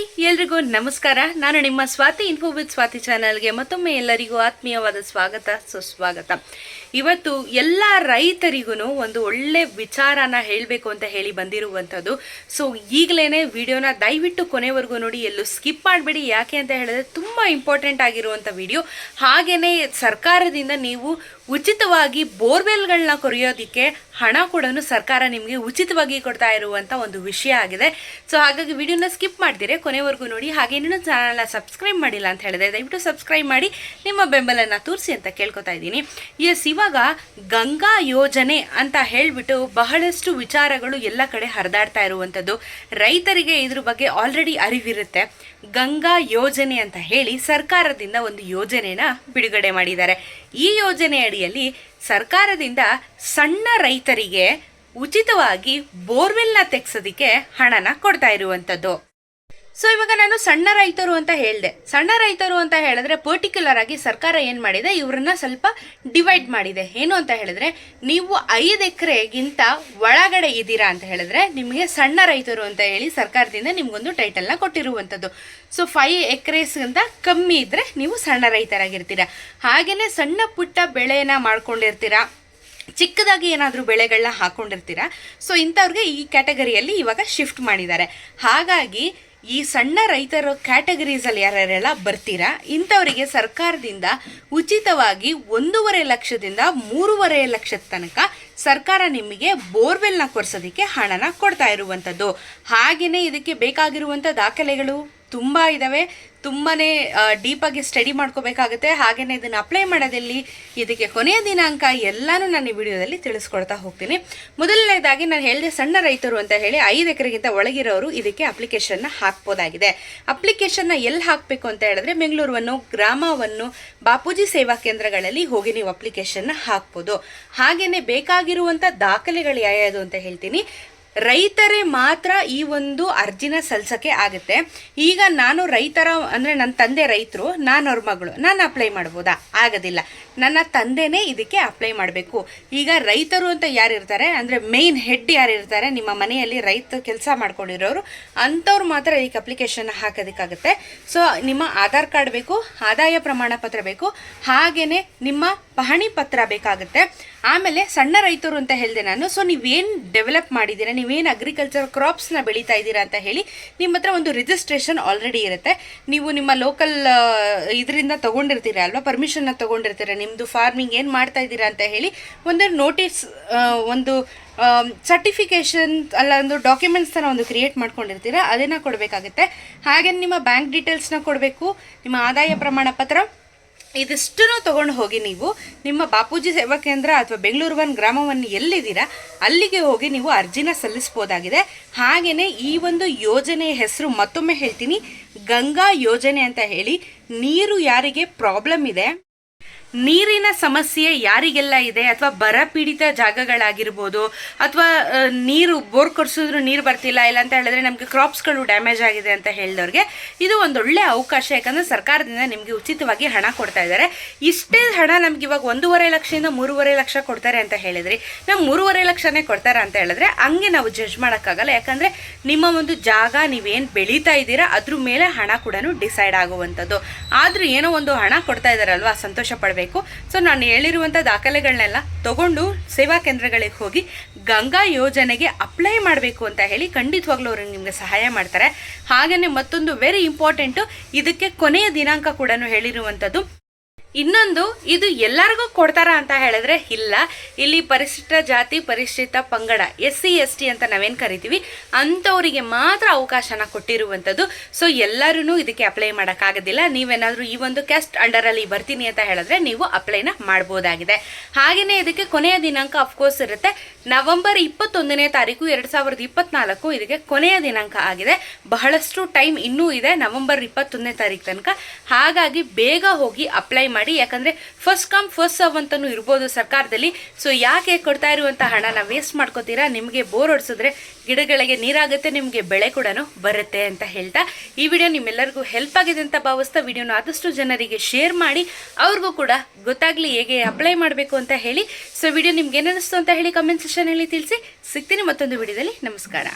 Hi ಎಲ್ರಿಗೂ ನಮಸ್ಕಾರ. ನಾನು ನಿಮ್ಮ ಸ್ವಾತಿ ಇನ್ಫೋ ವಿತ್ ಸ್ವಾತಿ ಚಾನಲ್ಗೆ ಮತ್ತೊಮ್ಮೆ ಎಲ್ಲರಿಗೂ ಆತ್ಮೀಯವಾದ ಸ್ವಾಗತ, ಸುಸ್ವಾಗತ. ಇವತ್ತು ಎಲ್ಲ ರೈತರಿಗೂ ಒಂದು ಒಳ್ಳೆ ವಿಚಾರನ ಹೇಳಬೇಕು ಅಂತ ಹೇಳಿ ಬಂದಿರುವಂಥದ್ದು. ಸೊ ಈಗಲೇ ವಿಡಿಯೋನ ದಯವಿಟ್ಟು ಕೊನೆವರೆಗೂ ನೋಡಿ, ಎಲ್ಲೂ ಸ್ಕಿಪ್ ಮಾಡಬೇಡಿ. ಯಾಕೆ ಅಂತ ಹೇಳಿದ್ರೆ ತುಂಬ ಇಂಪಾರ್ಟೆಂಟ್ ಆಗಿರುವಂಥ ವಿಡಿಯೋ. ಹಾಗೆಯೇ ಸರ್ಕಾರದಿಂದ ನೀವು ಉಚಿತವಾಗಿ ಬೋರ್ವೆಲ್ಗಳನ್ನ ಕೊರೆಯೋದಕ್ಕೆ ಹಣ ಕೂಡ ಸರ್ಕಾರ ನಿಮಗೆ ಉಚಿತವಾಗಿ ಕೊಡ್ತಾ ಇರುವಂಥ ಒಂದು ವಿಷಯ ಆಗಿದೆ. ಸೊ ಹಾಗಾಗಿ ವಿಡಿಯೋನ ಸ್ಕಿಪ್ ಮಾಡ್ತೀರಿ ಕೊನೆವರೆಗೂ ನೋಡಿ. ಹಾಗೆ ಇನ್ನೂ ಚಾನಲ್ನ ಸಬ್ಸ್ಕ್ರೈಬ್ ಮಾಡಿಲ್ಲ ಅಂತ ಹೇಳಿದ್ರೆ ದಯವಿಟ್ಟು ಸಬ್ಸ್ಕ್ರೈಬ್ ಮಾಡಿ. ನಿಮ್ಮ ಬೆಂಬಲನ ತೋರಿಸಿ ಅಂತ ಕೇಳ್ಕೊತಾ ಇದ್ದೀನಿ. ಎಸ್ ಇವಾಗ ಗಂಗಾ ಯೋಜನೆ ಅಂತ ಹೇಳಿಬಿಟ್ಟು ಬಹಳಷ್ಟು ವಿಚಾರಗಳು ಎಲ್ಲ ಕಡೆ ಹರಿದಾಡ್ತಾ ಇರುವಂಥದ್ದು. ರೈತರಿಗೆ ಇದ್ರ ಬಗ್ಗೆ ಆಲ್ರೆಡಿ ಅರಿವಿರುತ್ತೆ. ಗಂಗಾ ಯೋಜನೆ ಅಂತ ಹೇಳಿ ಸರ್ಕಾರದಿಂದ ಒಂದು ಯೋಜನೆನ ಬಿಡುಗಡೆ ಮಾಡಿದ್ದಾರೆ. ಈ ಯೋಜನೆ ಅಡಿಯಲ್ಲಿ ಸರ್ಕಾರದಿಂದ ಸಣ್ಣ ರೈತರಿಗೆ ಉಚಿತವಾಗಿ ಬೋರ್ವೆಲ್ನ ತೆಗ್ಸೋದಕ್ಕೆ ಹಣನ ಕೊಡ್ತಾ ಇರುವಂಥದ್ದು. ಸೊ ಇವಾಗ ನಾನು ಸಣ್ಣ ರೈತರು ಅಂತ ಹೇಳಿದೆ. ಸಣ್ಣ ರೈತರು ಅಂತ ಹೇಳಿದ್ರೆ ಪರ್ಟಿಕ್ಯುಲರ್ ಆಗಿ ಸರ್ಕಾರ ಏನು ಮಾಡಿದೆ? ಇವ್ರನ್ನ ಸ್ವಲ್ಪ ಡಿವೈಡ್ ಮಾಡಿದೆ. ಏನು ಅಂತ ಹೇಳಿದ್ರೆ, ನೀವು ಐದು ಎಕರೆಗಿಂತ ಒಳಗಡೆ ಇದ್ದೀರಾ ಅಂತ ಹೇಳಿದ್ರೆ, ನಿಮಗೆ ಸಣ್ಣ ರೈತರು ಅಂತ ಹೇಳಿ ಸರ್ಕಾರದಿಂದ ನಿಮಗೊಂದು ಟೈಟಲ್ನ ಕೊಟ್ಟಿರುವಂಥದ್ದು. ಸೊ ಫೈವ್ ಅಂತ ಕಮ್ಮಿ ಇದ್ದರೆ ನೀವು ಸಣ್ಣ ರೈತರಾಗಿರ್ತೀರ. ಹಾಗೆಯೇ ಸಣ್ಣ ಪುಟ್ಟ ಬೆಳೆನ ಮಾಡ್ಕೊಂಡಿರ್ತೀರಾ. ಚಿಕ್ಕದಾಗಿ ಏನಾದರೂ ಬೆಳೆಗಳನ್ನ ಹಾಕೊಂಡಿರ್ತೀರಾ. ಸೊ ಇಂಥವ್ರಿಗೆ ಈ ಕ್ಯಾಟಗರಿಯಲ್ಲಿ ಇವಾಗ ಶಿಫ್ಟ್ ಮಾಡಿದ್ದಾರೆ. ಹಾಗಾಗಿ ಈ ಸಣ್ಣ ರೈತರ ಕ್ಯಾಟಗರೀಸಲ್ಲಿ ಯಾರ್ಯಾರೆಲ್ಲ ಬರ್ತೀರಾ, ಇಂಥವರಿಗೆ ಸರ್ಕಾರದಿಂದ ಉಚಿತವಾಗಿ ಒಂದೂವರೆ ಲಕ್ಷದಿಂದ ಮೂರುವರೆ ಲಕ್ಷದ ತನಕ ಸರ್ಕಾರ ನಿಮಗೆ ಬೋರ್ವೆಲ್ನ ಕೊರ್ಸೋದಕ್ಕೆ ಹಣನ ಕೊಡ್ತಾ ಇರುವಂಥದ್ದು. ಹಾಗೆಯೇ ಇದಕ್ಕೆ ಬೇಕಾಗಿರುವಂಥ ದಾಖಲೆಗಳು? ತುಂಬ ಇದ್ದಾವೆ ತುಂಬಾ ಡೀಪಾಗಿ ಸ್ಟಡಿ ಮಾಡ್ಕೋಬೇಕಾಗುತ್ತೆ. ಹಾಗೆಯೇ ಇದನ್ನು ಅಪ್ಲೈ ಮಾಡೋದಲ್ಲಿ ಇದಕ್ಕೆ ಕೊನೆಯ ದಿನಾಂಕ ಎಲ್ಲನೂ ನಾನು ಈ ವಿಡಿಯೋದಲ್ಲಿ ತಿಳಿಸ್ಕೊಡ್ತಾ ಹೋಗ್ತೀನಿ. ಮೊದಲನೇದಾಗಿ ನಾನು ಹೇಳಿದೆ ಸಣ್ಣ ರೈತರು ಅಂತ ಹೇಳಿ ಐದು ಎಕರೆಗಿಂತ ಒಳಗಿರೋರು ಇದಕ್ಕೆ ಅಪ್ಲಿಕೇಶನ್ನ ಹಾಕ್ಬೋದಾಗಿದೆ. ಅಪ್ಲಿಕೇಶನ್ನ ಎಲ್ಲಿ ಹಾಕಬೇಕು ಅಂತ ಹೇಳಿದ್ರೆ ಬೆಂಗಳೂರನ್ನು ಗ್ರಾಮವನ್ನು, ಬಾಪೂಜಿ ಸೇವಾ ಕೇಂದ್ರಗಳಲ್ಲಿ ಹೋಗಿ ನೀವು ಅಪ್ಲಿಕೇಶನ್ನ ಹಾಕ್ಬೋದು. ಹಾಗೆಯೇ ಬೇಕಾಗಿರುವಂಥ ದಾಖಲೆಗಳು ಯಾವ್ಯಾವುದು ಅಂತ ಹೇಳ್ತೀನಿ. ರೈತರೇ ಮಾತ್ರ ಈ ಒಂದು ಅರ್ಜಿನ ಸಲ್ಲಿಸೋಕ್ಕೆ ಆಗುತ್ತೆ. ಈಗ ನಾನು ರೈತರ, ಅಂದರೆ ನನ್ನ ತಂದೆ ರೈತರು, ನಾನು ಅವ್ರ ಮಗಳು, ನಾನು ಅಪ್ಲೈ ಮಾಡ್ಬೋದಾ? ಆಗೋದಿಲ್ಲ. ನನ್ನ ತಂದೆನೇ ಇದಕ್ಕೆ ಅಪ್ಲೈ ಮಾಡಬೇಕು. ಈಗ ರೈತರು ಅಂತ ಯಾರಿರ್ತಾರೆ ಅಂದರೆ ಮೇಯ್ನ್ ಹೆಡ್ ಯಾರಿರ್ತಾರೆ ನಿಮ್ಮ ಮನೆಯಲ್ಲಿ ರೈತ ಕೆಲಸ ಮಾಡ್ಕೊಂಡಿರೋರು, ಅಂಥವ್ರು ಮಾತ್ರ ಈಗ ಅಪ್ಲಿಕೇಶನ್ ಹಾಕೋದಕ್ಕಾಗುತ್ತೆ. ಸೊ ನಿಮ್ಮ ಆಧಾರ್ ಕಾರ್ಡ್ ಬೇಕು, ಆದಾಯ ಪ್ರಮಾಣ ಪತ್ರ ಬೇಕು ಹಾಗೆಯೇ ನಿಮ್ಮ ಪಹಣಿ ಪತ್ರ ಬೇಕಾಗುತ್ತೆ. ಆಮೇಲೆ ಸಣ್ಣ ರೈತರು ಅಂತ ಹೇಳಿದೆ ನಾನು. ಸೊ ನೀವೇನು ಡೆವಲಪ್ ಮಾಡಿದ್ದೀರಾ? ನೀವೇನು ಅಗ್ರಿಕಲ್ಚರ್ ಕ್ರಾಪ್ಸ್ನ ಬೆಳೀತಾ ಇದ್ದೀರಾ ಅಂತ ಹೇಳಿ ನಿಮ್ಮ ಹತ್ರ ಒಂದು ರಿಜಿಸ್ಟ್ರೇಷನ್ ಆಲ್ರೆಡಿ ಇರುತ್ತೆ. ನೀವು ನಿಮ್ಮ ಲೋಕಲ್ ಇದರಿಂದ ತೊಗೊಂಡಿರ್ತೀರ ಅಲ್ವಾ? ಪರ್ಮಿಷನ್ನ ತೊಗೊಂಡಿರ್ತೀರ? ನಿಮ್ಮದು ಫಾರ್ಮಿಂಗ್ ಏನು ಮಾಡ್ತಾ ಇದ್ದೀರಾ ಅಂತ ಹೇಳಿ ಒಂದು ನೋಟಿಸ್ ಒಂದು ಸರ್ಟಿಫಿಕೇಷನ್ ಅಲ್ಲ, ಒಂದು ಡಾಕ್ಯುಮೆಂಟ್ಸ್ ಥರ ಒಂದು ಕ್ರಿಯೇಟ್ ಮಾಡ್ಕೊಂಡಿರ್ತೀರ? ಅದನ್ನು ಕೊಡಬೇಕಾಗುತ್ತೆ. ಹಾಗೆ ನಿಮ್ಮ ಬ್ಯಾಂಕ್ ಡೀಟೇಲ್ಸ್ನ ಕೊಡಬೇಕು? ನಿಮ್ಮ ಆದಾಯ ಪ್ರಮಾಣ ಪತ್ರ? ಇದಿಷ್ಟನ್ನು ತಗೊಂಡು ಹೋಗಿ ನೀವು ನಿಮ್ಮ ಬಾಪೂಜಿ ಸೇವಾ ಕೇಂದ್ರ ಅಥವಾ ಬೆಂಗಳೂರು ಒನ್ ಗ್ರಾಮವನ್ನು ಎಲ್ಲಿದ್ದೀರಾ, ಅಲ್ಲಿಗೆ ಹೋಗಿ ನೀವು ಅರ್ಜಿನ ಸಲ್ಲಿಸ್ಬೋದಾಗಿದೆ. ಹಾಗೆಯೇ ಈ ಒಂದು ಯೋಜನೆಯ ಹೆಸರು ಮತ್ತೊಮ್ಮೆ ಹೇಳ್ತೀನಿ, ಗಂಗಾ ಯೋಜನೆ ಅಂತ ಹೇಳಿ, ನೀರು ಯಾರಿಗೆ ಪ್ರಾಬ್ಲಮ್ ಇದೆ? ನೀರಿನ ಸಮಸ್ಯೆ ಯಾರಿಗೆಲ್ಲ ಇದೆ ಅಥವಾ ಬರ ಪೀಡಿತ ಜಾಗಗಳಾಗಿರ್ಬೋದು ಅಥವಾ ನೀರು ಬೋರ್ ಕೊಡಿಸಿದ್ರು ನೀರು ಬರ್ತಿಲ್ಲ ಇಲ್ಲ ಅಂತ ಹೇಳಿದ್ರೆ ನಮಗೆ ಕ್ರಾಪ್ಸ್ಗಳು ಡ್ಯಾಮೇಜ್ ಆಗಿದೆ ಅಂತ ಹೇಳಿದವ್ರಿಗೆ ಇದು ಒಂದೊಳ್ಳೆ ಅವಕಾಶ. ಯಾಕಂದರೆ ಸರ್ಕಾರದಿಂದ ನಿಮಗೆ ಉಚಿತವಾಗಿ ಹಣ ಕೊಡ್ತಾ ಇದ್ದಾರೆ. ಇಷ್ಟೇ ಹಣ ನಮ್ಗೆ ಇವಾಗ ಒಂದೂವರೆ ಲಕ್ಷದಿಂದ ಮೂರುವರೆ ಲಕ್ಷ ಕೊಡ್ತಾರೆ ಅಂತ ಹೇಳಿದ್ರಿ. ನಾವು ಮೂರುವರೆ ಲಕ್ಷನೇ ಕೊಡ್ತಾರೆ ಅಂತ ಹೇಳಿದ್ರೆ ಹಂಗೆ ನಾವು ಜಡ್ಜ್ ಮಾಡೋಕ್ಕಾಗಲ್ಲ. ಯಾಕಂದರೆ ನಿಮ್ಮ ಒಂದು ಜಾಗ ನೀವೇನು ಬೆಳೀತಾ ಇದ್ದೀರಾ, ಅದ್ರ ಮೇಲೆ ಹಣ ಕೂಡ ಡಿಸೈಡ್ ಆಗುವಂಥದ್ದು. ಆದರೂ ಏನೋ ಒಂದು ಹಣ ಕೊಡ್ತಾ ಇದ್ದಾರಲ್ವಾ, ಸಂತೋಷ ಪಡಬೇಕು. ಸೊ ನಾನು ಹೇಳಿರುವಂಥ ದಾಖಲೆಗಳನ್ನೆಲ್ಲ ತಗೊಂಡು ಸೇವಾ ಕೇಂದ್ರಗಳಿಗೆ ಹೋಗಿ ಗಂಗಾ ಯೋಜನೆಗೆ ಅಪ್ಲೈ ಮಾಡಬೇಕು ಅಂತ ಹೇಳಿ ಖಂಡಿತವಾಗ್ಲೂ ಅವರು ನಿಮಗೆ ಸಹಾಯ ಮಾಡ್ತಾರೆ. ಹಾಗೆಯೇ ಮತ್ತೊಂದು ವೆರಿ ಇಂಪಾರ್ಟೆಂಟು ಇದಕ್ಕೆ ಕೊನೆಯ ದಿನಾಂಕ ಕೂಡ ಹೇಳಿರುವಂಥದ್ದು ಇನ್ನೊಂದು, ಇದು ಎಲ್ಲರಿಗೂ ಕೊಡ್ತಾರ ಅಂತ ಹೇಳಿದ್ರೆ ಇಲ್ಲ. ಇಲ್ಲಿ ಪರಿಶಿಷ್ಟ ಜಾತಿ ಪರಿಶಿಷ್ಟ ಪಂಗಡ ಎಸ್ ಸಿ ಎಸ್ ಟಿ ಅಂತ ನಾವೇನು ಕರಿತೀವಿ, ಅಂಥವರಿಗೆ ಮಾತ್ರ ಅವಕಾಶನ ಕೊಟ್ಟಿರುವಂಥದ್ದು. ಸೊ ಎಲ್ಲರೂ ಇದಕ್ಕೆ ಅಪ್ಲೈ ಮಾಡೋಕ್ಕಾಗೋದಿಲ್ಲ. ನೀವೇನಾದರೂ ಈ ಒಂದು ಕ್ಯಾಸ್ಟ್ ಅಂಡರಲ್ಲಿ ಬರ್ತೀನಿ ಅಂತ ಹೇಳಿದ್ರೆ ನೀವು ಅಪ್ಲೈನ ಮಾಡ್ಬೋದಾಗಿದೆ. ಹಾಗೆಯೇ ಇದಕ್ಕೆ ಕೊನೆಯ ದಿನಾಂಕ ಅಫ್ಕೋರ್ಸ್ ಇರುತ್ತೆ. ನವೆಂಬರ್ ಇಪ್ಪತ್ತೊಂದನೇ ತಾರೀಕು ಎರಡು ಸಾವಿರದ ಇಪ್ಪತ್ತ್ನಾಲ್ಕು ಇದಕ್ಕೆ ಕೊನೆಯ ದಿನಾಂಕ ಆಗಿದೆ. ಬಹಳಷ್ಟು ಟೈಮ್ ಇನ್ನೂ ಇದೆ ನವೆಂಬರ್ ಇಪ್ಪತ್ತೊಂದನೇ ತಾರೀಕು ತನಕ. ಹಾಗಾಗಿ ಬೇಗ ಹೋಗಿ ಅಪ್ಲೈ ಮಾಡಿ, ಯಾಕಂದರೆ ಫಸ್ಟ್ ಕಮ್ ಫಸ್ಟ್ ಸರ್ವ್ ಅಂತಲೂ ಇರ್ಬೋದು ಸರ್ಕಾರದಲ್ಲಿ. ಸೊ ಯಾಕೆ ಕೊಡ್ತಾ ಇರುವಂಥ ಹಣನ ವೇಸ್ಟ್ ಮಾಡ್ಕೋತೀರಾ? ನಿಮಗೆ ಬೋರ್ ಹೊಡ್ಸಿದ್ರೆ ಗಿಡಗಳಿಗೆ ನೀರಾಗುತ್ತೆ, ನಿಮಗೆ ಬೆಳೆ ಕೂಡ ಬರುತ್ತೆ ಅಂತ ಹೇಳ್ತಾ ಈ ವಿಡಿಯೋ ನಿಮ್ಮೆಲ್ಲರಿಗೂ ಹೆಲ್ಪ್ ಆಗಿದೆ ಅಂತ ಭಾವಿಸ್ತಾ ವಿಡಿಯೋನ ಆದಷ್ಟು ಜನರಿಗೆ ಶೇರ್ ಮಾಡಿ, ಅವ್ರಿಗೂ ಕೂಡ ಗೊತ್ತಾಗಲಿ ಹೇಗೆ ಅಪ್ಲೈ ಮಾಡಬೇಕು ಅಂತ ಹೇಳಿ. ಸೊ ವಿಡಿಯೋ ನಿಮ್ಗೆ ಏನಿಸ್ತು ಅಂತ ಹೇಳಿ ಕಮೆಂಟ್ ಸೆಷನ್ ಹೇಳಿ ತಿಳಿಸಿ. ಸಿಗ್ತೀನಿ ಮತ್ತೊಂದು ವಿಡಿಯೋದಲ್ಲಿ ನಮಸ್ಕಾರ.